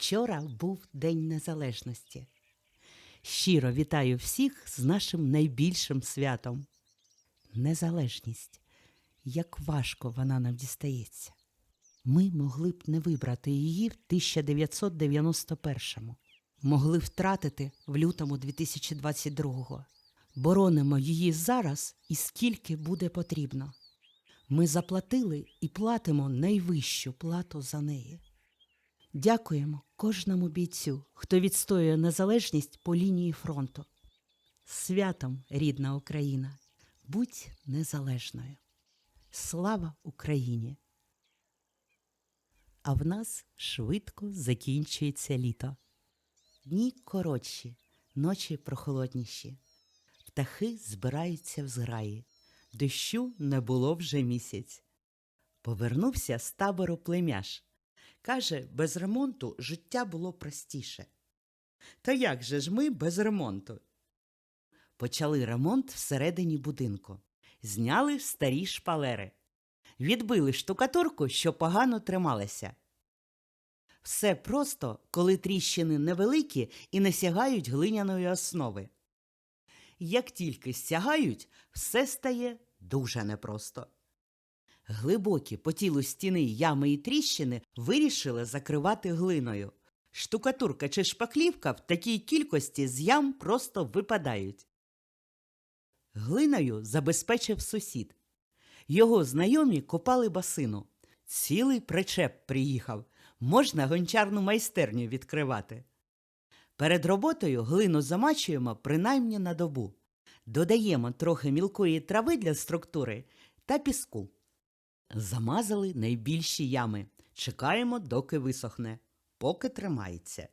Вчора був День Незалежності. Щиро вітаю всіх з нашим найбільшим святом. Незалежність. Як важко вона нам дістається. Ми могли б не вибрати її в 1991-му. Могли втратити в лютому 2022-го. Боронимо її зараз і скільки буде потрібно. Ми заплатили і платимо найвищу плату за неї. Дякуємо кожному бійцю, хто відстоює незалежність по лінії фронту. Святом, рідна Україна, будь незалежною. Слава Україні! А в нас швидко закінчується літо. Дні коротші, ночі прохолодніші. Птахи збираються в зграї. Дощу не було вже місяць. Повернувся з табору племяш. Каже, без ремонту життя було простіше. Та як же ж ми без ремонту? Почали ремонт всередині будинку. Зняли старі шпалери. Відбили штукатурку, що погано трималася. Все просто, коли тріщини невеликі і не сягають глиняної основи. Як тільки стягають, все стає дуже непросто. Глибокі по тілу стіни ями і тріщини вирішили закривати глиною. Штукатурка чи шпаклівка в такій кількості з ям просто випадають. Глиною забезпечив сусід. Його знайомі копали басину. Цілий причеп приїхав. Можна гончарну майстерню відкривати. Перед роботою глину замачуємо принаймні на добу. Додаємо трохи мілкої трави для структури та піску. Замазали найбільші ями. Чекаємо, доки висохне, поки тримається.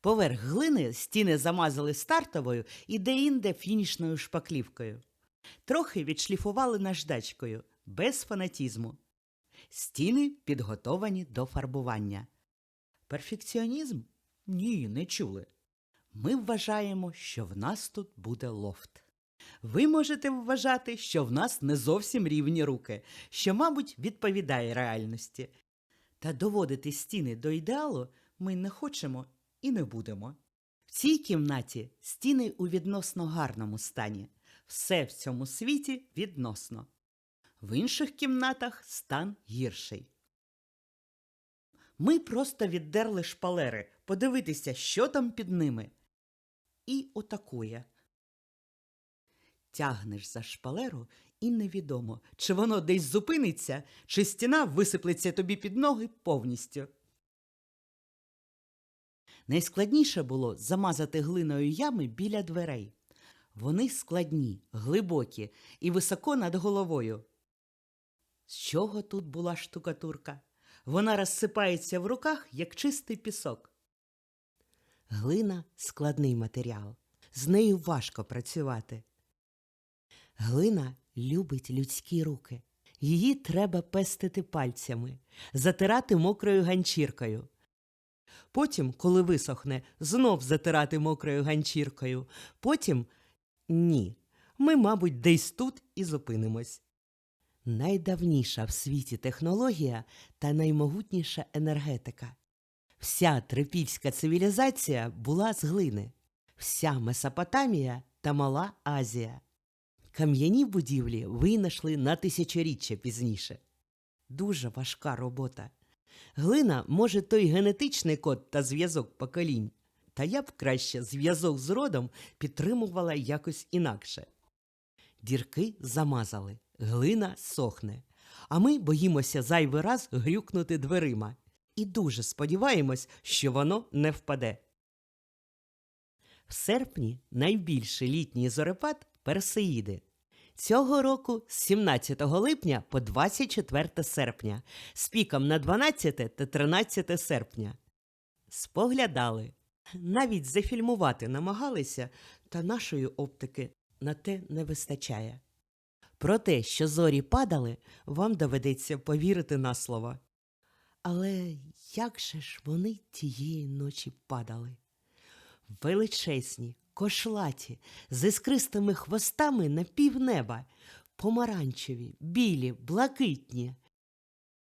Поверх глини стіни замазали стартовою і де-інде фінішною шпаклівкою. Трохи відшліфували наждачкою, без фанатізму. Стіни підготовані до фарбування. Перфекціонізм? Ні, не чули. Ми вважаємо, що в нас тут буде лофт. Ви можете вважати, що в нас не зовсім рівні руки, що, мабуть, відповідає реальності. Та доводити стіни до ідеалу ми не хочемо і не будемо. В цій кімнаті стіни у відносно гарному стані. Все в цьому світі відносно. В інших кімнатах стан гірший. Ми просто віддерли шпалери, подивитися, що там під ними. І отакує. Тягнеш за шпалеру, і невідомо, чи воно десь зупиниться, чи стіна висиплеться тобі під ноги повністю. Найскладніше було замазати глиною ями біля дверей. Вони складні, глибокі і високо над головою. З чого тут була штукатурка? Вона розсипається в руках, як чистий пісок. Глина складний матеріал. З нею важко працювати. Глина любить людські руки. Її треба пестити пальцями, затирати мокрою ганчіркою. Потім, коли висохне, знов затирати мокрою ганчіркою. Потім ні. Ми, мабуть, десь тут і зупинимось. Найдавніша в світі технологія та наймогутніша енергетика. Вся трипільська цивілізація була з глини, вся Месопотамія та Мала Азія. Кам'яні будівлі винайшли на тисячоріччя пізніше. Дуже важка робота. Глина може той генетичний код та зв'язок поколінь, та я б краще зв'язок з родом підтримувала якось інакше. Дірки замазали, глина сохне, а ми боїмося зайвий раз грюкнути дверима і дуже сподіваємось, що воно не впаде. В серпні найбільший літній зорепад Персеїди. Цього року з 17 липня по 24 серпня, з піком на 12 та 13 серпня. Споглядали. Навіть зафільмувати намагалися, та нашої оптики на те не вистачає. Про те, що зорі падали, вам доведеться повірити на слово. Але як же ж вони тієї ночі падали? Величезні, кошлаті, з іскристими хвостами на півнеба, помаранчеві, білі, блакитні.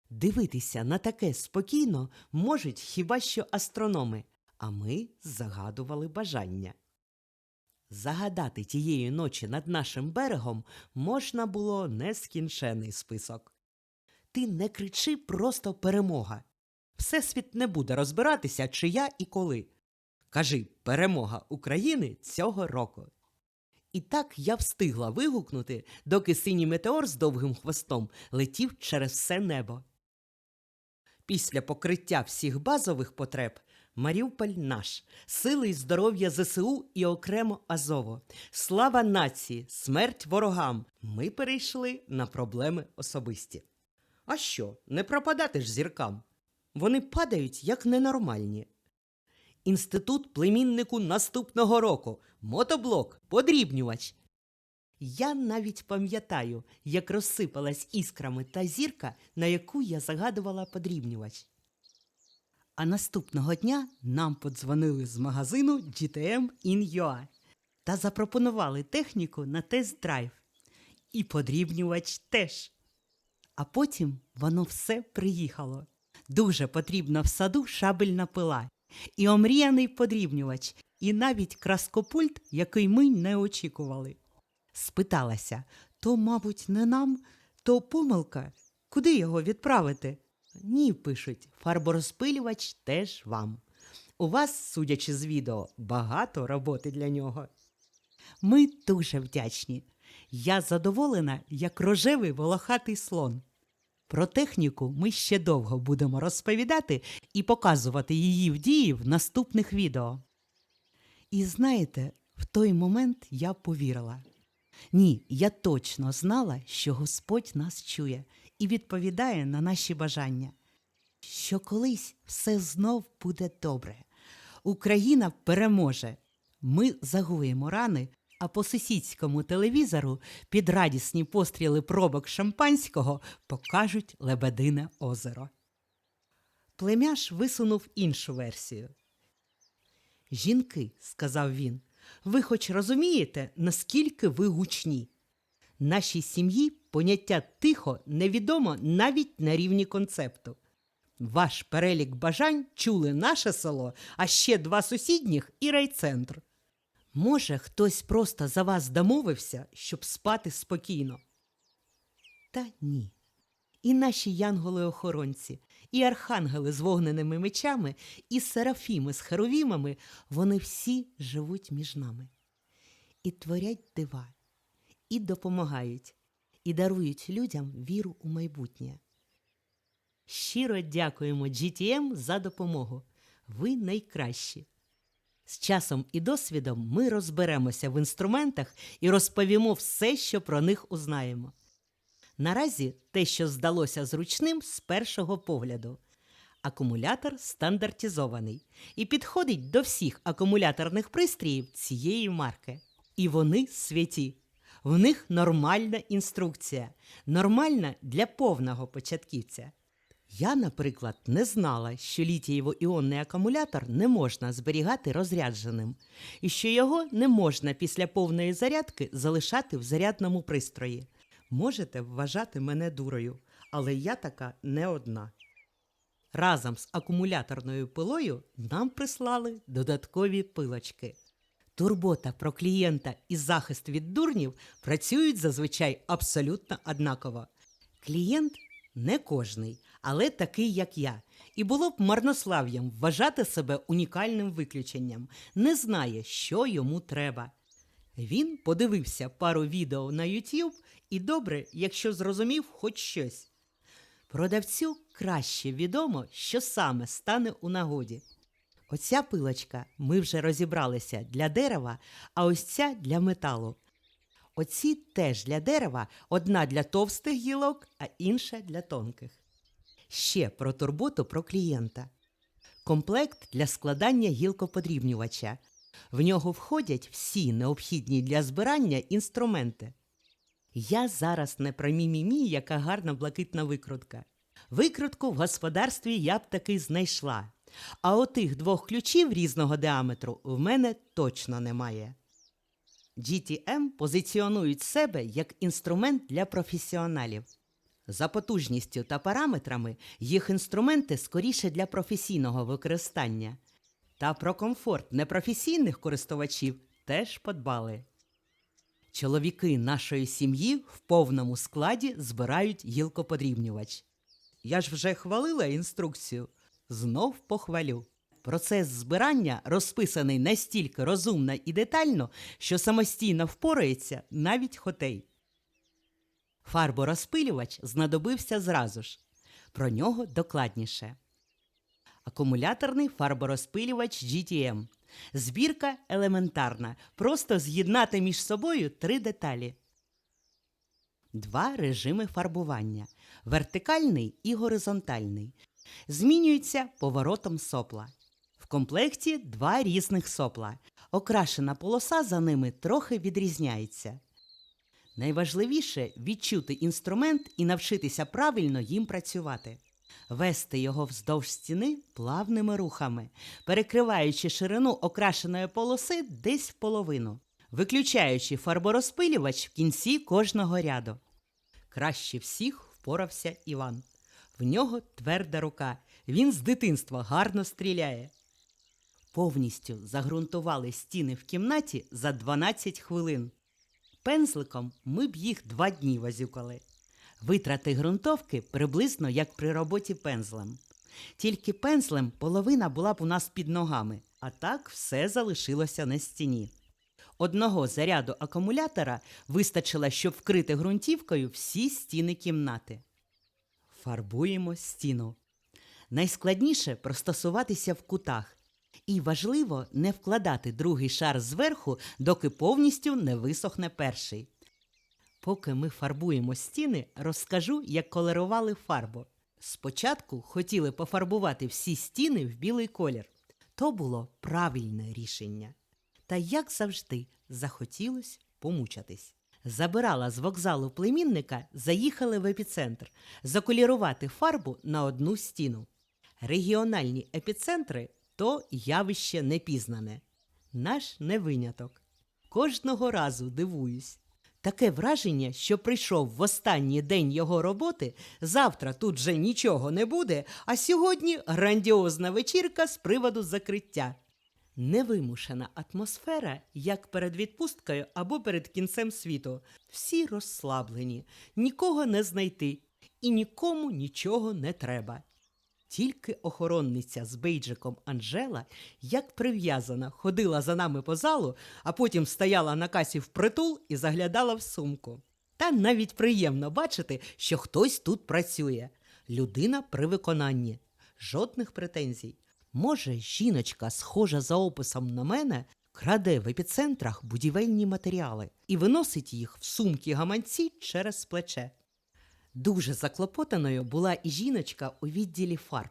Дивитися на таке спокійно можуть хіба що астрономи, а ми загадували бажання. Загадати тієї ночі над нашим берегом можна було нескінчений список. Ти не кричи просто перемога. Всесвіт не буде розбиратися, чия і коли. Кажи перемога України цього року. І так я встигла вигукнути, доки синій метеор з довгим хвостом летів через все небо. Після покриття всіх базових потреб Маріуполь наш, сили й здоров'я ЗСУ і окремо Азово. Слава нації, смерть ворогам. Ми перейшли на проблеми особисті. А що, не пропадати ж зіркам? Вони падають як ненормальні. Інститут племіннику наступного року, мотоблок, подрібнювач. Я навіть пам'ятаю, як розсипалась іскрами та зірка, на яку я загадувала подрібнювач. А наступного дня нам подзвонили з магазину GTM in UA та запропонували техніку на тест-драйв. І подрібнювач теж. А потім воно все приїхало. Дуже потрібна в саду шабельна пила, і омріяний подрібнювач, і навіть краскопульт, який ми не очікували. Спиталася то, мабуть, не нам, то помилка. Куди його відправити? Ні, пишуть, фарборозпилювач теж вам. У вас, судячи з відео, багато роботи для нього. Ми дуже вдячні. Я задоволена, як рожевий волохатий слон. Про техніку ми ще довго будемо розповідати і показувати її в дії в наступних відео. І знаєте, в той момент я повірила. Ні, я точно знала, що Господь нас чує і відповідає на наші бажання, що колись все знов буде добре. Україна переможе. Ми загуємо рани, а по сусідському телевізору під радісні постріли пробок шампанського покажуть Лебедине озеро. Племяш висунув іншу версію. Жінки, сказав він, ви хоч розумієте, наскільки ви гучні? Нашій сім'ї поняття тихо невідомо навіть на рівні концепту. Ваш перелік бажань чули наше село, а ще два сусідніх і райцентр. Може, хтось просто за вас домовився, щоб спати спокійно. Та ні. І наші янголи-охоронці, і архангели з вогненими мечами, і серафіми з херовімами, вони всі живуть між нами. І творять дива, і допомагають, і дарують людям віру у майбутнє. Щиро дякуємо GTM за допомогу. Ви найкращі. З часом і досвідом ми розберемося в інструментах і розповімо все, що про них узнаємо. Наразі те, що здалося зручним з першого погляду. Акумулятор стандартизований і підходить до всіх акумуляторних пристроїв цієї марки. І вони святі. В них нормальна інструкція, нормальна для повного початківця. Я, наприклад, не знала, що літієво-іонний акумулятор не можна зберігати розрядженим, і що його не можна після повної зарядки залишати в зарядному пристрої. Можете вважати мене дурою, але я така не одна. Разом з акумуляторною пилою нам прислали додаткові пилочки. Турбота про клієнта і захист від дурнів працюють зазвичай абсолютно однаково. Клієнт не кожний, але такий, як я, і було б марнослав'ям вважати себе унікальним виключенням, не знає, що йому треба. Він подивився пару відео на YouTube і добре, якщо зрозумів хоч щось. Продавцю краще відомо, що саме стане у нагоді. Оця пилочка ми вже розібралися для дерева, а ось ця для металу. Оці теж для дерева, одна для товстих гілок, а інша для тонких. Ще про турботу про клієнта. Комплект для складання гілкоподрібнювача. В нього входять всі необхідні для збирання інструменти. Я зараз не про мімімі, яка гарна блакитна викрутка. Викрутку в господарстві я б таки знайшла. А отих двох ключів різного діаметру в мене точно немає. GTM позиціонують себе як інструмент для професіоналів. За потужністю та параметрами їх інструменти скоріше для професійного використання. Та про комфорт непрофесійних користувачів теж подбали. Чоловіки нашої сім'ї в повному складі збирають гілкоподрібнювач. Я ж вже хвалила інструкцію, знов похвалю. Процес збирання розписаний настільки розумно і детально, що самостійно впорається навіть хотей. Фарборозпилювач знадобився зразу ж. Про нього докладніше. Акумуляторний фарборозпилювач GTM. Збірка елементарна. Просто з'єднати між собою три деталі. Два режими фарбування вертикальний і горизонтальний. Змінюються поворотом сопла. В комплекті два різних сопла. Окрашена полоса за ними трохи відрізняється. Найважливіше відчути інструмент і навчитися правильно їм працювати. Вести його вздовж стіни плавними рухами, перекриваючи ширину окрашеної полоси десь в половину, виключаючи фарборозпилювач в кінці кожного ряду. Краще всіх впорався Іван. В нього тверда рука. Він з дитинства гарно стріляє. Повністю загрунтували стіни в кімнаті за 12 хвилин. Пензликом ми б їх два дні возюкали. Витрати ґрунтовки приблизно як при роботі пензлем. Тільки пензлем половина була б у нас під ногами, а так все залишилося на стіні. Одного заряду акумулятора вистачило, щоб вкрити ґрунтівкою всі стіни кімнати. Фарбуємо стіну. Найскладніше простосуватися в кутах. І важливо не вкладати другий шар зверху, доки повністю не висохне перший. Поки ми фарбуємо стіни, розкажу, як колерували фарбу. Спочатку хотіли пофарбувати всі стіни в білий колір. То було правильне рішення. Та як завжди, захотілось помучатись. Забирала з вокзалу племінника, заїхали в епіцентр заколірувати фарбу на одну стіну. Регіональні епіцентри то явище непізнане. Наш не виняток. Кожного разу дивуюсь. Таке враження, що прийшов в останній день його роботи, завтра тут вже нічого не буде, а сьогодні грандіозна вечірка з приводу закриття. Невимушена атмосфера, як перед відпусткою або перед кінцем світу. Всі розслаблені, нікого не знайти і нікому нічого не треба. Тільки охоронниця з бейджиком Анжела, як прив'язана, ходила за нами по залу, а потім стояла на касі впритул і заглядала в сумку. Та навіть приємно бачити, що хтось тут працює. Людина при виконанні. Жодних претензій. Може, жіночка, схожа за описом на мене, краде в епіцентрах будівельні матеріали і виносить їх в сумки гаманці через плече. Дуже заклопотаною була і жіночка у відділі фарб.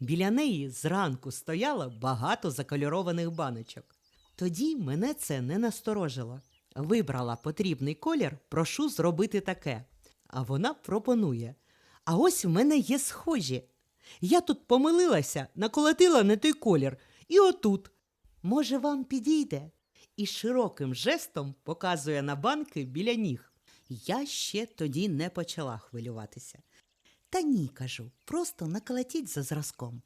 Біля неї зранку стояло багато закольорованих баночок. Тоді мене це не насторожило. Вибрала потрібний колір, прошу зробити таке. А вона пропонує. А ось в мене є схожі. Я тут помилилася, наколотила не той колір. І отут. Може, вам підійде? І широким жестом показує на банки біля ніг. Я ще тоді не почала хвилюватися. Та ні, кажу, просто наколотіть за зразком.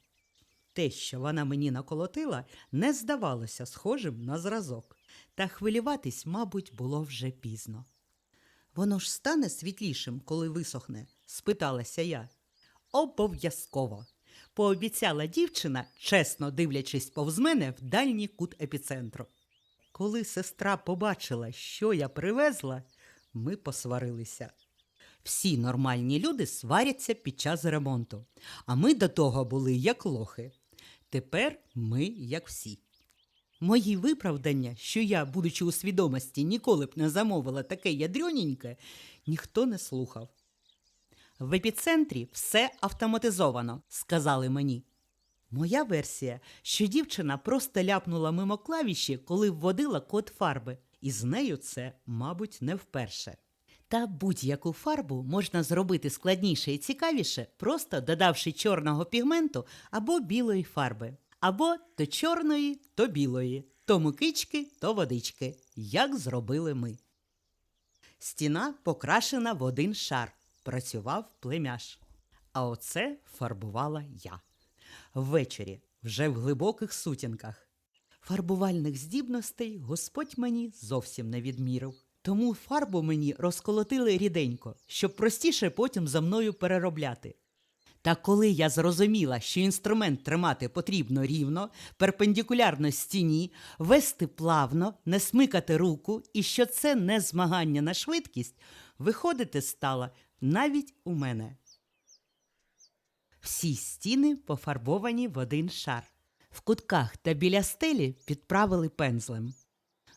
Те, що вона мені наколотила, не здавалося схожим на зразок, та хвилюватись, мабуть, було вже пізно. Воно ж стане світлішим, коли висохне? спиталася я. Обов'язково. Пообіцяла дівчина, чесно дивлячись повз мене в дальній кут епіцентру. Коли сестра побачила, що я привезла, ми посварилися. Всі нормальні люди сваряться під час ремонту, а ми до того були як лохи. Тепер ми як всі. Мої виправдання, що я, будучи у свідомості, ніколи б не замовила таке ядрьоненьке, ніхто не слухав. В епіцентрі все автоматизовано, сказали мені. Моя версія, що дівчина просто ляпнула мимо клавіші, коли вводила код фарби, і з нею це, мабуть, не вперше. Та будь-яку фарбу можна зробити складніше і цікавіше, просто додавши чорного пігменту або білої фарби, або то чорної, то білої, то мукички, то водички, як зробили ми. Стіна покрашена в один шар. працював племяш. А оце фарбувала я. Ввечері, вже в глибоких сутінках. Фарбувальних здібностей Господь мені зовсім не відмірив. Тому фарбу мені розколотили ріденько, щоб простіше потім за мною переробляти. Та коли я зрозуміла, що інструмент тримати потрібно рівно, перпендикулярно стіні, вести плавно, не смикати руку, і що це не змагання на швидкість, виходити стало навіть у мене. Всі стіни пофарбовані в один шар. В кутках та біля стелі підправили пензлем.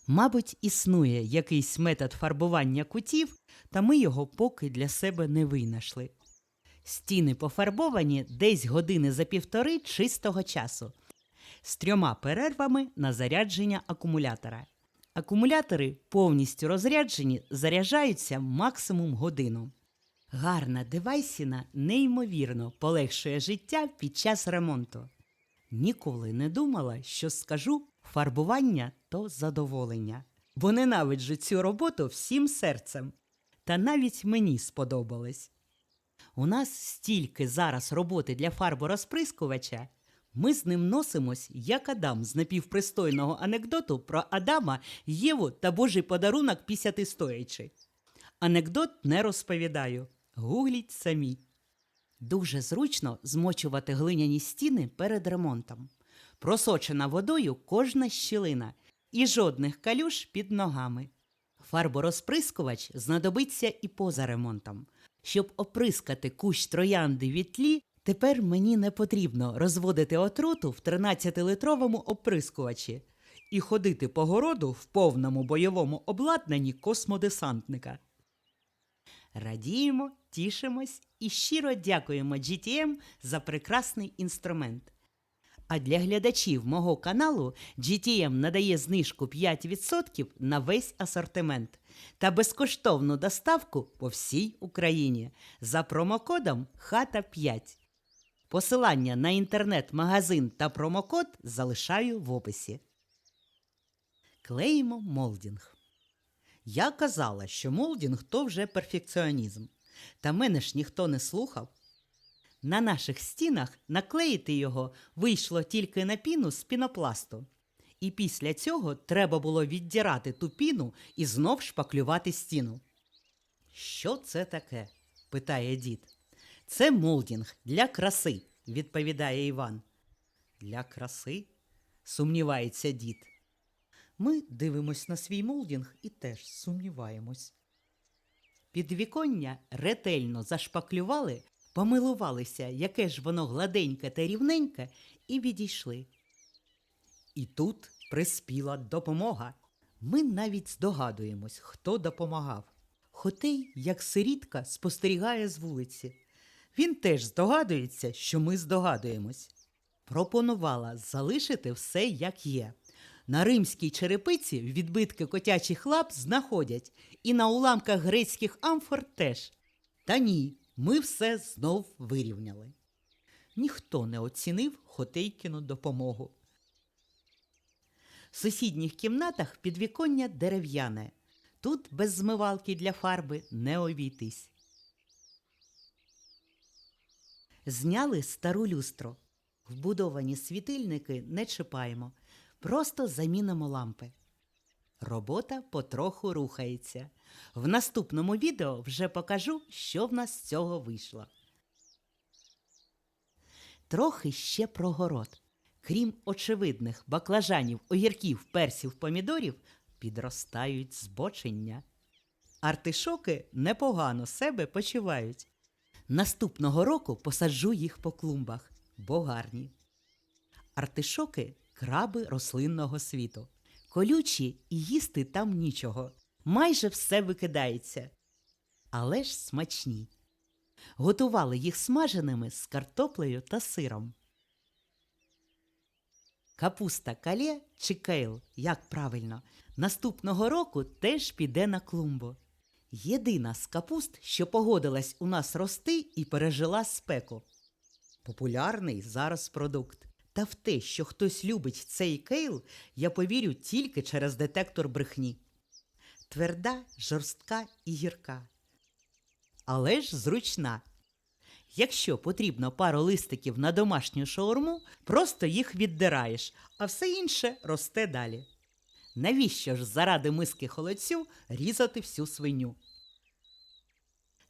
Мабуть, існує якийсь метод фарбування кутів, та ми його поки для себе не винайшли. Стіни пофарбовані десь години за півтори чистого часу з трьома перервами на зарядження акумулятора. Акумулятори повністю розряджені, заряджаються максимум годину. Гарна девайсіна неймовірно полегшує життя під час ремонту. Ніколи не думала, що скажу фарбування то задоволення, бо ненавиджу цю роботу всім серцем. Та навіть мені сподобалось. У нас стільки зараз роботи для фарборозприскувача. Ми з ним носимось, як Адам з напівпристойного анекдоту про Адама, Єву та Божий подарунок пісятистоячи. Анекдот не розповідаю. Гугліть самі. Дуже зручно змочувати глиняні стіни перед ремонтом. Просочена водою кожна щілина і жодних калюш під ногами. Фарборозприскувач знадобиться і поза ремонтом. Щоб оприскати кущ троянди від тлі, тепер мені не потрібно розводити отруту в 13-литровому оприскувачі і ходити по городу в повному бойовому обладнанні космодесантника. Радіємо, тішимось і щиро дякуємо GTM за прекрасний інструмент. А для глядачів мого каналу GTM надає знижку 5% на весь асортимент та безкоштовну доставку по всій Україні за промокодом хата 5 Посилання на інтернет-магазин та промокод залишаю в описі. Клеїмо молдінг. Я казала, що молдінг то вже перфекціонізм. Та мене ж ніхто не слухав. На наших стінах наклеїти його вийшло тільки на піну з пінопласту. І після цього треба було віддірати ту піну і знов шпаклювати стіну. Що це таке? питає дід. Це молдінг для краси, відповідає Іван. Для краси? сумнівається дід. Ми дивимось на свій молдінг і теж сумніваємось. Підвіконня ретельно зашпаклювали, помилувалися, яке ж воно гладеньке та рівненьке, і відійшли. І тут приспіла допомога. Ми навіть здогадуємось, хто допомагав. Хотей, як сирітка, спостерігає з вулиці. Він теж здогадується, що ми здогадуємось. Пропонувала залишити все як є. На римській черепиці відбитки котячих лап знаходять, і на уламках грецьких амфор теж. Та ні, ми все знов вирівняли. Ніхто не оцінив Хотейкіну допомогу. В сусідніх кімнатах підвіконня дерев'яне. Тут без змивалки для фарби не обійтись. Зняли стару люстру. Вбудовані світильники не чіпаємо, просто замінимо лампи. Робота потроху рухається. В наступному відео вже покажу, що в нас з цього вийшло. Трохи ще про город. Крім очевидних баклажанів, огірків, персів, помідорів, підростають збочення. Артишоки непогано себе почувають. Наступного року посаджу їх по клумбах, бо гарні. Артишоки краби рослинного світу. Колючі і їсти там нічого. Майже все викидається. Але ж смачні. Готували їх смаженими з картоплею та сиром. Капуста калє чи кейл, як правильно, наступного року теж піде на клумбу. Єдина з капуст, що погодилась у нас рости і пережила спеку. Популярний зараз продукт. Та в те, що хтось любить цей кейл, я повірю тільки через детектор брехні. Тверда, жорстка і гірка. але ж зручна. Якщо потрібно пару листиків на домашню шаурму, просто їх віддираєш, а все інше росте далі. Навіщо ж заради миски холодцю різати всю свиню?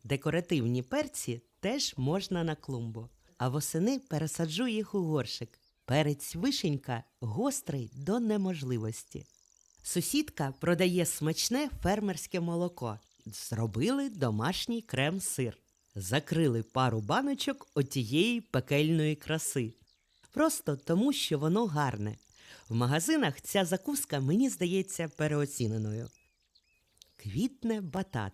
Декоративні перці теж можна на клумбу, а восени пересаджу їх у горшик. Перець вишенька гострий до неможливості. Сусідка продає смачне фермерське молоко. Зробили домашній крем-сир. Закрили пару баночок отієї пекельної краси. Просто тому, що воно гарне. В магазинах ця закуска мені здається переоціненою. Квітне батат.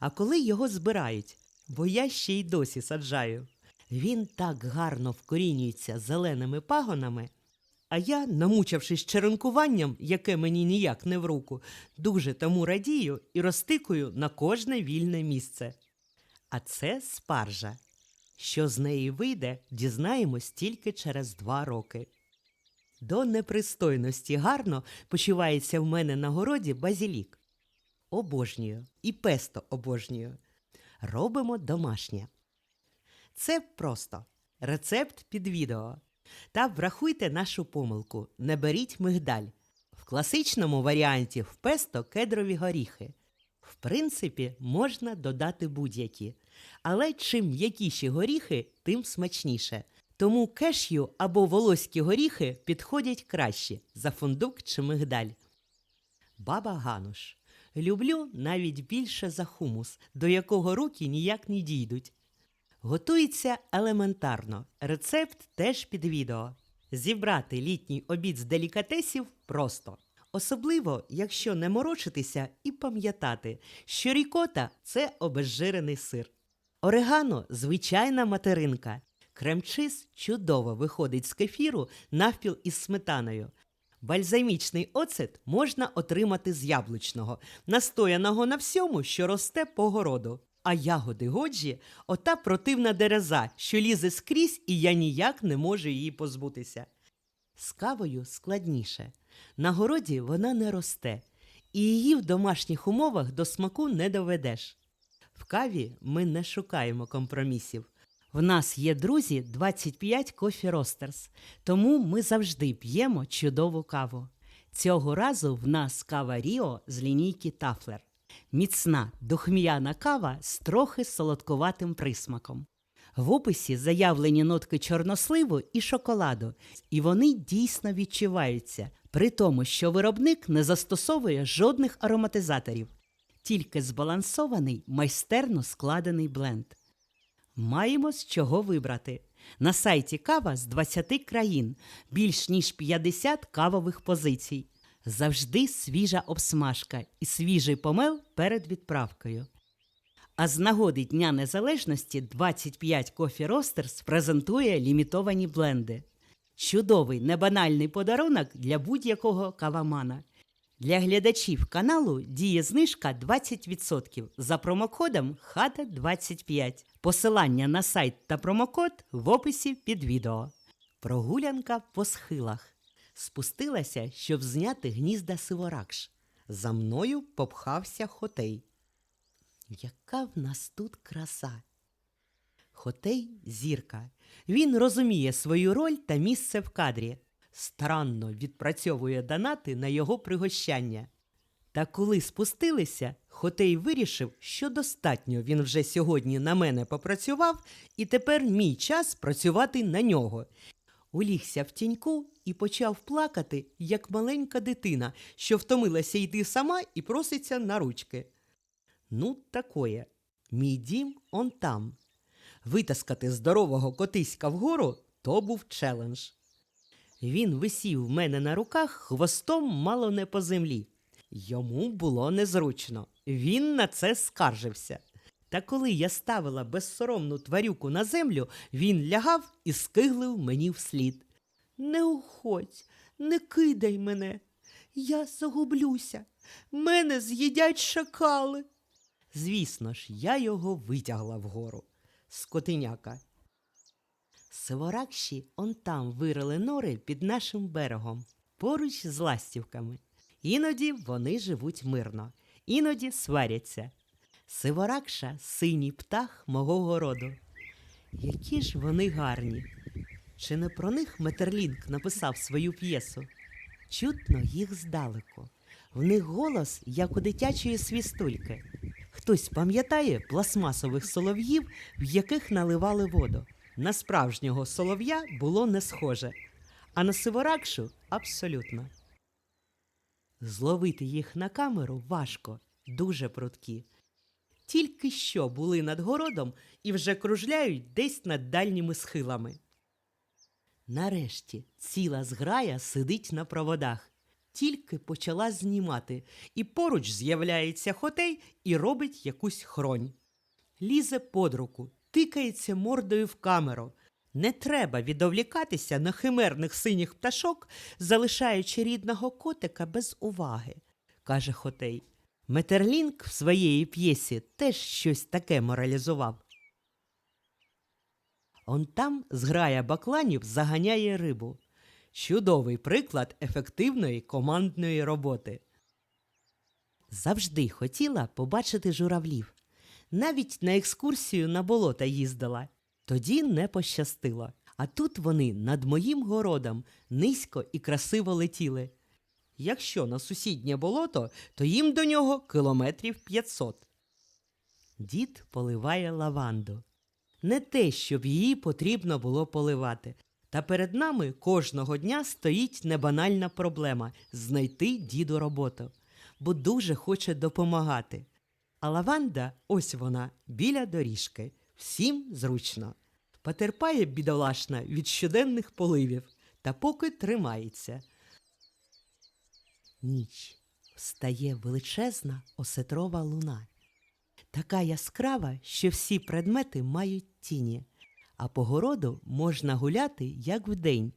А коли його збирають, бо я ще й досі саджаю. Він так гарно вкорінюється зеленими пагонами, а я, намучившись черенкуванням, яке мені ніяк не в руку, дуже тому радію і розтикую на кожне вільне місце. А це спаржа. Що з неї вийде, дізнаємось тільки через два роки. До непристойності гарно почувається в мене на городі базілік. Обожнюю і песто обожнюю. Робимо домашнє. Це просто рецепт під відео. Та врахуйте нашу помилку: не беріть мигдаль. В класичному варіанті в песто кедрові горіхи. В принципі, можна додати будь-які. Але чим м'якіші горіхи, тим смачніше. Тому кешю або волоські горіхи підходять краще за фундук чи мигдаль. Баба Гануш. Люблю навіть більше за хумус, до якого руки ніяк не дійдуть. Готується елементарно. Рецепт теж під відео. Зібрати літній обід з делікатесів просто. Особливо, якщо не морочитися і пам'ятати, що рікота це обезжирений сир. Орегано звичайна материнка. Кремчиз чудово виходить з кефіру навпіл із сметаною. Бальзамічний оцет можна отримати з яблучного, настояного на всьому, що росте по городу. А ягоди годжі ота противна дереза, що лізе скрізь, і я ніяк не можу її позбутися. З кавою складніше. На городі вона не росте, і її в домашніх умовах до смаку не доведеш. В каві ми не шукаємо компромісів. В нас є друзі 25 Coffee Roasters, тому ми завжди п'ємо чудову каву. Цього разу в нас кава Ріо з лінійки Тафлер. Міцна духм'яна кава з трохи солодкуватим присмаком. В описі заявлені нотки чорносливу і шоколаду, і вони дійсно відчуваються, при тому, що виробник не застосовує жодних ароматизаторів, тільки збалансований майстерно складений бленд. Маємо з чого вибрати. На сайті кава з 20 країн, більш ніж 50 кавових позицій. Завжди свіжа обсмажка і свіжий помел перед відправкою. А з нагоди Дня Незалежності 25 Coffee Roasters презентує лімітовані бленди. Чудовий небанальний подарунок для будь-якого кавамана. Для глядачів каналу діє знижка 20% за промокодом ХАТА25. Посилання на сайт та промокод в описі під відео. Прогулянка по схилах. Спустилася, щоб зняти гнізда сиворакш. За мною попхався хотей. Яка в нас тут краса! Хотей зірка. Він розуміє свою роль та місце в кадрі. Старанно відпрацьовує донати на його пригощання. Та коли спустилися, Хотей вирішив, що достатньо він вже сьогодні на мене попрацював, і тепер мій час працювати на нього. Улігся в тіньку і почав плакати, як маленька дитина, що втомилася йти сама і проситься на ручки. Ну, такое. Мій дім он там. Витаскати здорового котиська вгору то був челендж. Він висів в мене на руках хвостом мало не по землі. Йому було незручно. Він на це скаржився. Та коли я ставила безсоромну тварюку на землю, він лягав і скиглив мені вслід. Не уходь, не кидай мене. Я загублюся. Мене з'їдять шакали. Звісно ж, я його витягла вгору. Скотиняка. Сиворакші он там вирили нори під нашим берегом, поруч з ластівками. Іноді вони живуть мирно, іноді сваряться. Сиворакша синій птах мого городу. Які ж вони гарні. Чи не про них Метерлінк написав свою п'єсу? Чутно їх здалеку. В них голос, як у дитячої свістульки. Хтось пам'ятає пластмасових солов'їв, в яких наливали воду. На справжнього солов'я було не схоже, а на сиворакшу абсолютно. Зловити їх на камеру важко, дуже прудкі. Тільки що були над городом і вже кружляють десь над дальніми схилами. Нарешті ціла зграя сидить на проводах. Тільки почала знімати, і поруч з'являється хотей і робить якусь хронь. Лізе под руку, тикається мордою в камеру. Не треба відволікатися на химерних синіх пташок, залишаючи рідного котика без уваги, каже Хотей. Метерлінк в своєї п'єсі теж щось таке моралізував. Он там зграя бакланів заганяє рибу. Чудовий приклад ефективної командної роботи. Завжди хотіла побачити журавлів. Навіть на екскурсію на болота їздила. Тоді не пощастило. А тут вони над моїм городом низько і красиво летіли. Якщо на сусіднє болото, то їм до нього кілометрів 500. Дід поливає лаванду. Не те, щоб її потрібно було поливати. Та перед нами кожного дня стоїть небанальна проблема знайти діду роботу, бо дуже хоче допомагати. А лаванда, ось вона, біля доріжки, всім зручно. Потерпає бідолашна від щоденних поливів, та поки тримається. Ніч встає величезна осетрова луна, така яскрава, що всі предмети мають тіні, а по городу можна гуляти як вдень.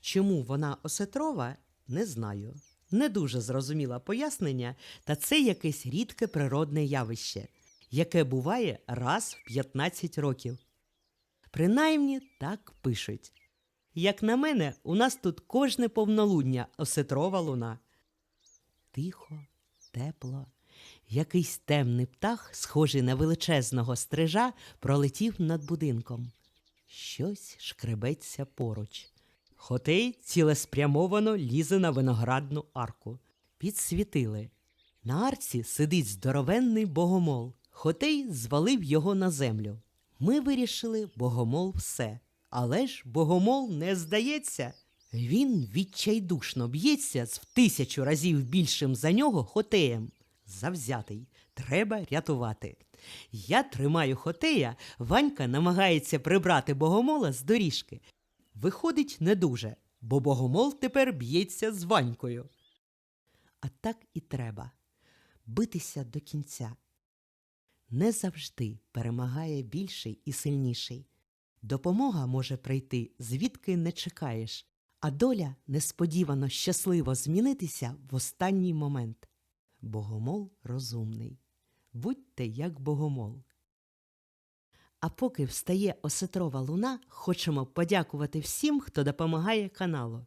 Чому вона осетрова, не знаю. Не дуже зрозуміла пояснення, та це якесь рідке природне явище, яке буває раз в 15 років. Принаймні так пишуть. Як на мене, у нас тут кожне повнолуння осетрова луна. Тихо, тепло. Якийсь темний птах, схожий на величезного стрижа, пролетів над будинком. Щось шкребеться поруч. Хотей цілеспрямовано лізе на виноградну арку. Підсвітили. На арці сидить здоровенний богомол. Хотей звалив його на землю. Ми вирішили богомол все. Але ж богомол не здається. Він відчайдушно б'ється з в тисячу разів більшим за нього хотеєм. Завзятий, треба рятувати. Я тримаю хотея, Ванька намагається прибрати богомола з доріжки. Виходить не дуже, бо богомол тепер б'ється з Ванькою. А так і треба битися до кінця. Не завжди перемагає більший і сильніший. Допомога може прийти, звідки не чекаєш, а доля несподівано щасливо змінитися в останній момент. Богомол розумний. Будьте як богомол. А поки встає осетрова луна, хочемо подякувати всім, хто допомагає каналу.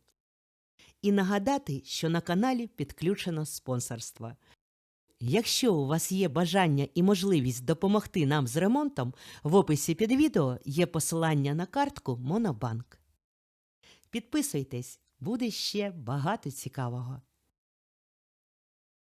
І нагадати, що на каналі підключено спонсорство. Якщо у вас є бажання і можливість допомогти нам з ремонтом, в описі під відео є посилання на картку Монобанк. Підписуйтесь, буде ще багато цікавого.